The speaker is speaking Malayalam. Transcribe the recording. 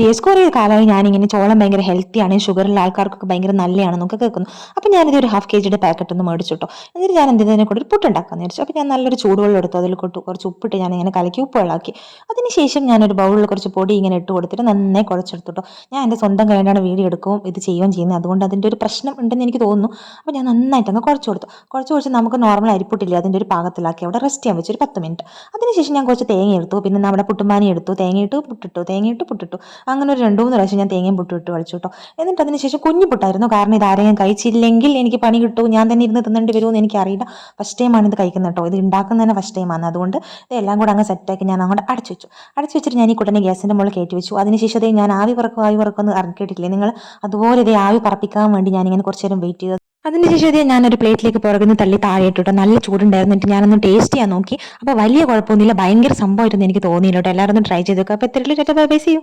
ഡിയേഴ്സ് കുറേ കാലമായി ഞാനിങ്ങനെ ചോളം ഭയങ്കര ഹെൽത്തിയാണ് ഷുഗറുള്ള ആൾക്കാർക്കൊക്കെ ഭയങ്കര നല്ലതാണെന്നൊക്കെ കേൾക്കുന്നു. അപ്പോൾ ഞാനിത് ഒരു ഹാഫ് കെ ജിയുടെ പാക്കറ്റ് ഒന്ന് മേടിച്ചു കേട്ടോ എന്നിട്ട് ഞാൻ എന്ത് കൂടി ഒരു പുട്ടുണ്ടാക്കാമെന്ന് വിചാരിച്ചു. അപ്പോൾ ഞാൻ നല്ലൊരു ചൂടുവെള്ളം എടുത്തു. അതിൽ കൊട്ടു കുറച്ച് ഉപ്പിട്ട് ഞാൻ ഇങ്ങനെ കലക്കി ഉപ്പ് വെള്ളമാക്കി അതിനുശേഷം ഞാനൊരു ബൗളിൽ കുറച്ച് പൊടി ഇങ്ങനെ ഇട്ട് കൊടുത്തിട്ട് നന്നായി കുഴച്ചെടുത്തു കേട്ടോ ഞാൻ എന്റെ സ്വന്തം കൈകൊണ്ടാണ് വീഡിയോ എടുക്കുകയും ഇത് ചെയ്യുകയും ചെയ്യുന്നത്. അതുകൊണ്ട് അതിന്റെ ഒരു പ്രശ്നം ഉണ്ടെന്ന് എനിക്ക് തോന്നുന്നു. അപ്പോൾ ഞാൻ നന്നായിട്ട് അങ്ങ് കുഴച്ച് കൊടുത്തു. കുറച്ച് കുഴച്ച് നമുക്ക് നോർമൽ അരിപ്പൊട്ടില്ല അതിന്റെ ഒരു പാകത്തിലാക്കി അവിടെ റെസ്റ്റ് ചെയ്യാൻ വെച്ചു ഒരു പത്ത് മിനിറ്റ് അതിനുശേഷം ഞാൻ കുറച്ച് തേങ്ങ എടുത്തു. പിന്നെ നമ്മുടെ പുട്ടുമാനി എടുത്തു. തേങ്ങയിട്ട് പുട്ടിട്ടു. തേങ്ങയിട്ട് പുട്ടിട്ടു. അങ്ങനെ ഒരു രണ്ട് മൂന്ന് പ്രാവശ്യം ഞാൻ തേങ്ങയും പുട്ടിട്ട് കളിച്ചു കേട്ടോ എന്നിട്ട് അതിന് ശേഷം കുഞ്ഞു പുട്ടായിരുന്നു. കാരണം ഇത് ആരെയും കഴിച്ചില്ലെങ്കിൽ എനിക്ക് പണി കിട്ടും. ഞാൻ തന്നെ ഇരുന്ന് തിന്നേണ്ടി വരുമെന്ന് എനിക്കറിയില്ല. ഫസ്റ്റ് ടൈമാണ് ഇത് കഴിക്കുന്നത് കേട്ടോ ഇത് ഉണ്ടാക്കുന്നത് തന്നെ ഫസ്റ്റ് ടൈമാണ് അതുകൊണ്ട് ഇതെല്ലാം കൂടെ അങ്ങ് സെറ്റാക്കി ഞാൻ അങ്ങോട്ട് അടച്ചു വെച്ചു. അടച്ചു വെച്ചിട്ട് ഞാൻ ഈ കുട്ടനെ ഗ്യാസിന്റെ മുകളിൽ കയറ്റി വെച്ചു. അതിനുശേഷം അതേ ഞാൻ ആവി പറക്കും ആവി പറക്കുമെന്ന് അറിഞ്ഞിട്ടില്ലേ നിങ്ങൾ അതുപോലെ ഇതേ ആവി പറപ്പിക്കാൻ വേണ്ടി ഞാനിങ്ങനെ കുറച്ച് നേരം വെയിറ്റ് ചെയ്തു. അതിനുശേഷം ഞാനൊരു പ്ലേറ്റിലേക്ക് പുറകുന്ന തള്ളി താഴെ ഇട്ടോ നല്ല ചൂടുണ്ടായിരുന്നു എന്നിട്ട് ഞാനൊന്ന് ടേസ്റ്റ് ചെയ്യാൻ നോക്കി. അപ്പോൾ വലിയ കുഴപ്പമൊന്നുമില്ല. ഭയങ്കര സംഭവമായിരുന്നു എനിക്ക് തോന്നിയില്ല കേട്ടോ എല്ലാവരും ഒന്ന് ട്രൈ ചെയ്ത് നോക്കുക അപ്പോൾ എത്ര ബൈ ബൈ ചെയ്യൂ